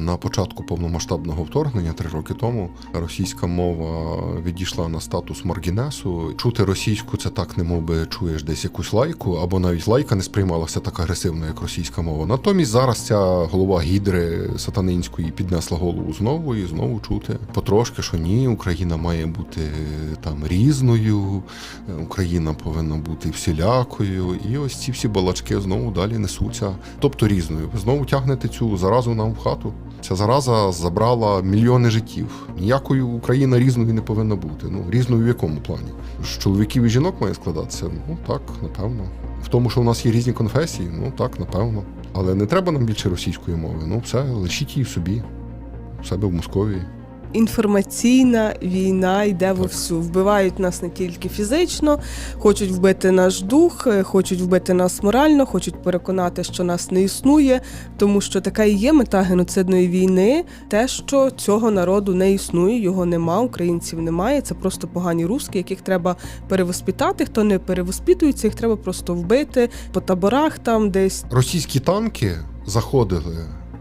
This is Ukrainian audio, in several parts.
На початку повномасштабного вторгнення три роки тому російська мова відійшла на статус маргінесу. Чути російську це так, не би чуєш десь якусь лайку, або навіть лайка не сприймалася так агресивно, як російська мова. Натомість зараз ця голова гідри сатанинської піднесла голову знову і знову чути потрошки, що ні, Україна має бути там різною, Україна повинна бути всілякою. І ось ці всі балачки знову далі несуться, тобто різною. Знову тягнете цю заразу нам в хату. Ця зараза забрала мільйони життів. Ніякою Україна різною не повинна бути. Ну різною в якому плані? З чоловіків і жінок має складатися? Ну так, напевно. В тому, що у нас є різні конфесії, ну так, напевно. Але не треба нам більше російської мови. Ну все, лишіть її собі, в себе в Московії. Інформаційна війна йде вовсю. Вбивають нас не тільки фізично, хочуть вбити наш дух, е, хочуть вбити нас морально, хочуть переконати, що нас не існує, тому що така і є мета геноцидної війни. Те, що цього народу не існує, його нема, українців немає. Це просто погані руски, яких треба перевоспітати. Хто не перевоспитується, їх треба просто вбити по таборах там десь. Російські танки заходили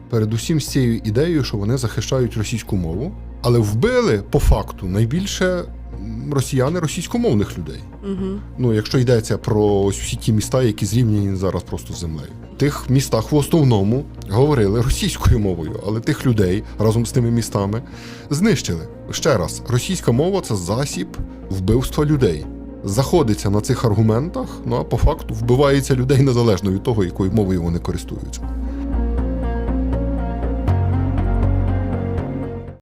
передусім з цією ідеєю, що вони захищають російську мову, але вбили по факту найбільше росіяни російськомовних людей. Угу. Ну, якщо йдеться про ось всі ті міста, які зрівняні зараз просто з землею. В тих містах в основному говорили російською мовою, але тих людей разом з тими містами знищили. Ще раз, російська мова це засіб вбивства людей. Заходиться на цих аргументах, ну а по факту вбивається людей незалежно від того, якою мовою вони користуються.